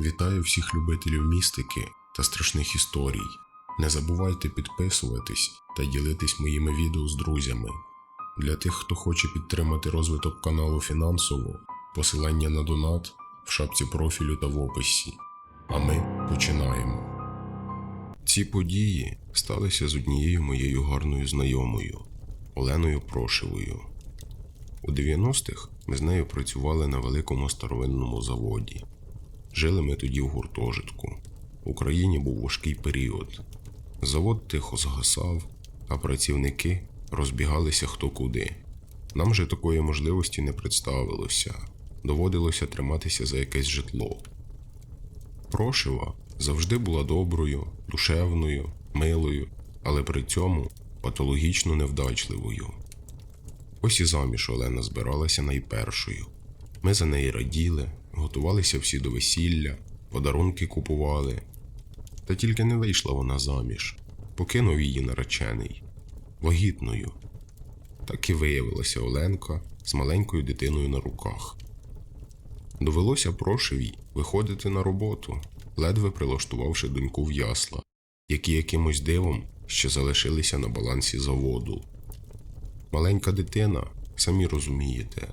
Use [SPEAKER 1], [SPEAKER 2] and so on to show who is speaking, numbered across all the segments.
[SPEAKER 1] Вітаю всіх любителів містики та страшних історій. Не забувайте підписуватись та ділитись моїми відео з друзями. Для тих, хто хоче підтримати розвиток каналу фінансово, посилання на донат в шапці профілю та в описі. А ми починаємо. Ці події сталися з однією моєю гарною знайомою Оленою Прошевою. У 90-х ми з нею працювали на великому старовинному заводі. Жили ми тоді в гуртожитку. В Україні був важкий період. Завод тихо згасав, а працівники розбігалися хто куди. Нам же такої можливості не представилося. Доводилося триматися за якесь житло. Прошива завжди була доброю, душевною, милою, але при цьому патологічно невдачливою. Ось і заміж Олена збиралася найпершою. Ми за неї раділи, готувалися всі до весілля, подарунки купували. Та тільки не вийшла вона заміж, покинув її наречений, вагітною. Так і виявилася Оленка з маленькою дитиною на руках. Довелося прошевій виходити на роботу, ледве прилаштувавши доньку в ясла, які якимось дивом ще залишилися на балансі заводу. Маленька дитина, самі розумієте,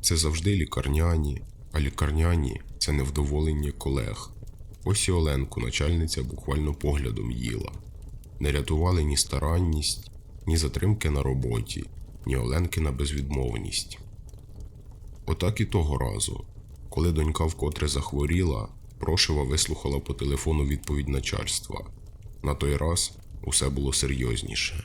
[SPEAKER 1] це завжди лікарняні, а лікарняні це невдоволення колег. Ось і Оленку начальниця буквально поглядом їла. Не рятували ні старанність, ні затримки на роботі, ні Оленкина безвідмовність. Отак і того разу, коли донька вкотре захворіла, Прошива вислухала по телефону відповідь начальства. На той раз усе було серйозніше.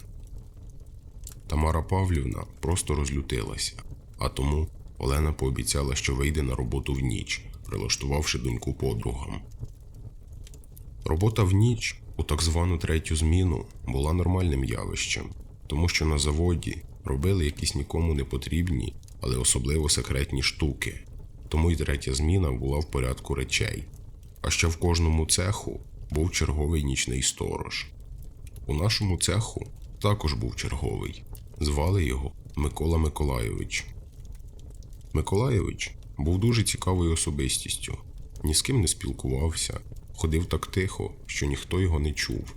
[SPEAKER 1] Тамара Павлівна просто розлютилася, а тому Олена пообіцяла, що вийде на роботу в ніч, прилаштувавши доньку подругам. Робота в ніч у так звану третю зміну була нормальним явищем, тому що на заводі робили якісь нікому не потрібні, але особливо секретні штуки. Тому й третя зміна була в порядку речей. А ще в кожному цеху був черговий нічний сторож. У нашому цеху також був черговий. Звали його Микола Миколайович. Миколайович був дуже цікавою особистістю, ні з ким не спілкувався, ходив так тихо, що ніхто його не чув.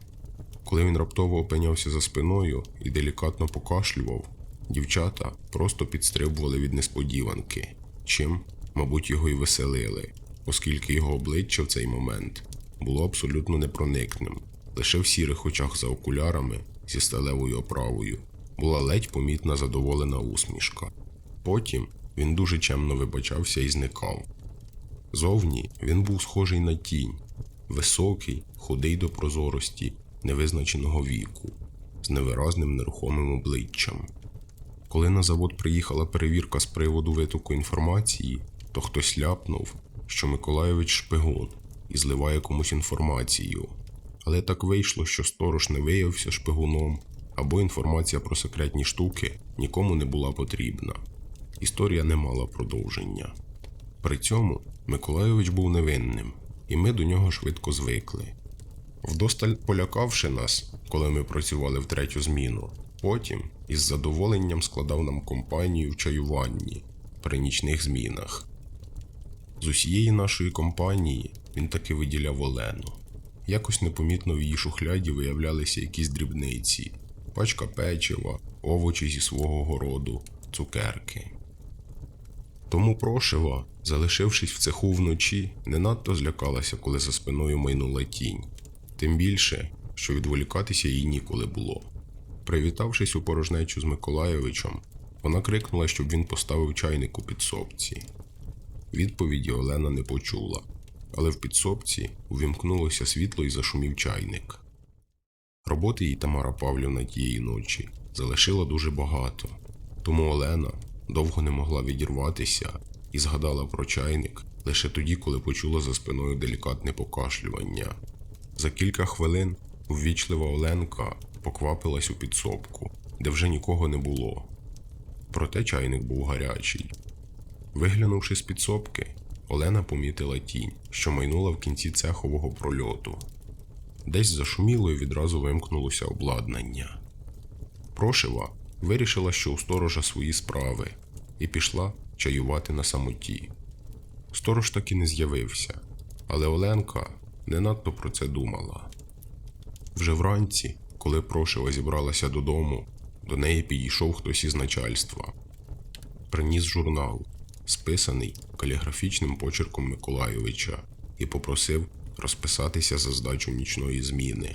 [SPEAKER 1] Коли він раптово опинявся за спиною і делікатно покашлював, дівчата просто підстрибували від несподіванки, чим, мабуть, його й веселили, оскільки його обличчя в цей момент було абсолютно непроникним. Лише в сірих очах за окулярами зі сталевою оправою була ледь помітна задоволена усмішка. Потім він дуже чемно вибачався і зникав. Зовні він був схожий на тінь, високий, худий до прозорості, невизначеного віку, з невиразним нерухомим обличчям. Коли на завод приїхала перевірка з приводу витоку інформації, то хтось ляпнув, що Миколайович шпигун і зливає комусь інформацію. Але так вийшло, що сторож не виявився шпигуном, або інформація про секретні штуки нікому не була потрібна. Історія не мала продовження. При цьому Миколайович був невинним, і ми до нього швидко звикли. Вдосталь полякавши нас, коли ми працювали в третю зміну, потім із задоволенням складав нам компанію в чаюванні при нічних змінах. З усієї нашої компанії він таки виділяв Олену. Якось непомітно в її шухляді виявлялися якісь дрібниці, пачка печива, овочі зі свого городу, цукерки. Тому прошива, залишившись в цеху вночі, не надто злякалася, коли за спиною майнула тінь, тим більше, що відволікатися їй ніколи було. Привітавшись у порожнечу з Миколайовичем, вона крикнула, щоб він поставив чайник у підсобці. Відповіді Олена не почула, але в підсобці увімкнулося світло і зашумів чайник. Роботи їй Тамара Павлівна тієї ночі залишила дуже багато, тому Олена довго не могла відірватися і згадала про чайник лише тоді, коли почула за спиною делікатне покашлювання. За кілька хвилин ввічлива Оленка поквапилась у підсобку, де вже нікого не було. Проте чайник був гарячий. Виглянувши з підсобки, Олена помітила тінь, що майнула в кінці цехового прольоту. Десь зашуміло і відразу вимкнулося обладнання. Прошива вирішила, що у сторожа свої справи, і пішла чаювати на самоті. Сторож таки не з'явився, Але Оленка не надто про це думала. Вже вранці, коли Прошева зібралася додому, до неї підійшов хтось із начальства. Приніс журнал, списаний каліграфічним почерком Миколайовича, і попросив розписатися за здачу нічної зміни.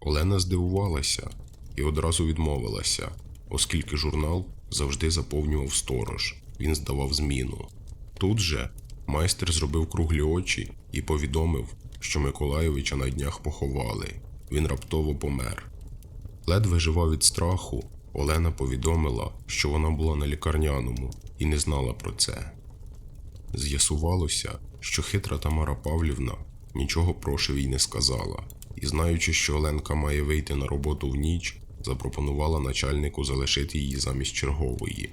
[SPEAKER 1] Олена здивувалася і одразу відмовилася, оскільки журнал завжди заповнював сторож, він здавав зміну. Тут же майстер зробив круглі очі і повідомив, що Миколайовича на днях поховали. Він раптово помер. Ледве жива від страху, Олена повідомила, що вона була на лікарняному і не знала про це. З'ясувалося, що хитра Тамара Павлівна нічого Прошевій не сказала, і, знаючи, що Оленка має вийти на роботу в ніч, запропонувала начальнику залишити її замість чергової.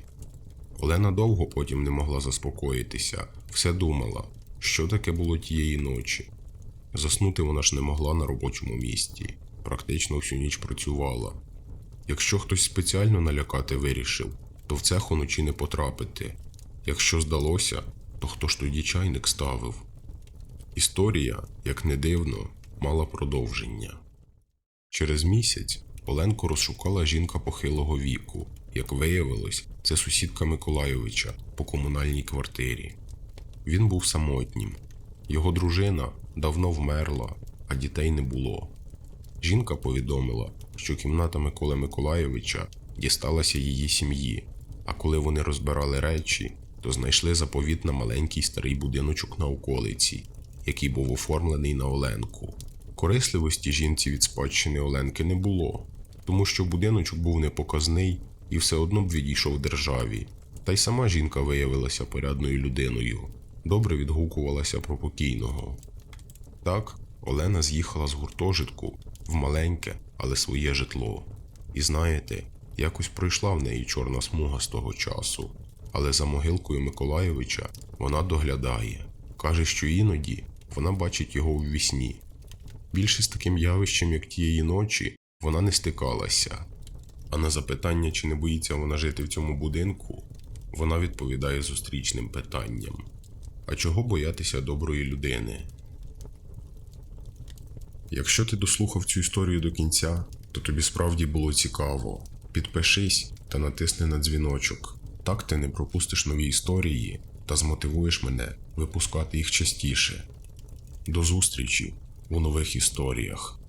[SPEAKER 1] Олена довго потім не могла заспокоїтися, все думала, що таке було тієї ночі. Заснути вона ж не могла на робочому місці, практично всю ніч працювала. Якщо хтось спеціально налякати вирішив, то в цех уночі не потрапити. Якщо здалося, то хто ж тоді чайник ставив? Історія, як не дивно, мала продовження. Через місяць Оленку розшукала жінка похилого віку. Як виявилось, це сусідка Миколайовича по комунальній квартирі. Він був самотнім. Його дружина давно вмерла, а дітей не було. Жінка повідомила, що кімната Миколи Миколайовича дісталася її сім'ї, а коли вони розбирали речі, то знайшли заповіт на маленький старий будиночок на околиці, який був оформлений на Оленку. Корисливості жінці від спадщини Оленки не було, тому що будиночок був непоказний і все одно б відійшов державі. Та й сама жінка виявилася порядною людиною, добре відгукувалася про покійного. Так, Олена з'їхала з гуртожитку в маленьке, але своє житло. І знаєте, якось пройшла в неї чорна смуга з того часу. Але за могилкою Миколайовича вона доглядає. Каже, що іноді вона бачить його в вісні. Більше з таким явищем, як тієї ночі, вона не стикалася. А на запитання, чи не боїться вона жити в цьому будинку, вона відповідає зустрічним питанням: А чого боятися доброї людини? Якщо ти дослухав цю історію до кінця, то тобі справді було цікаво. Підпишись та натисни на дзвіночок. Так ти не пропустиш нові історії та змотивуєш мене випускати їх частіше. До зустрічі у нових історіях.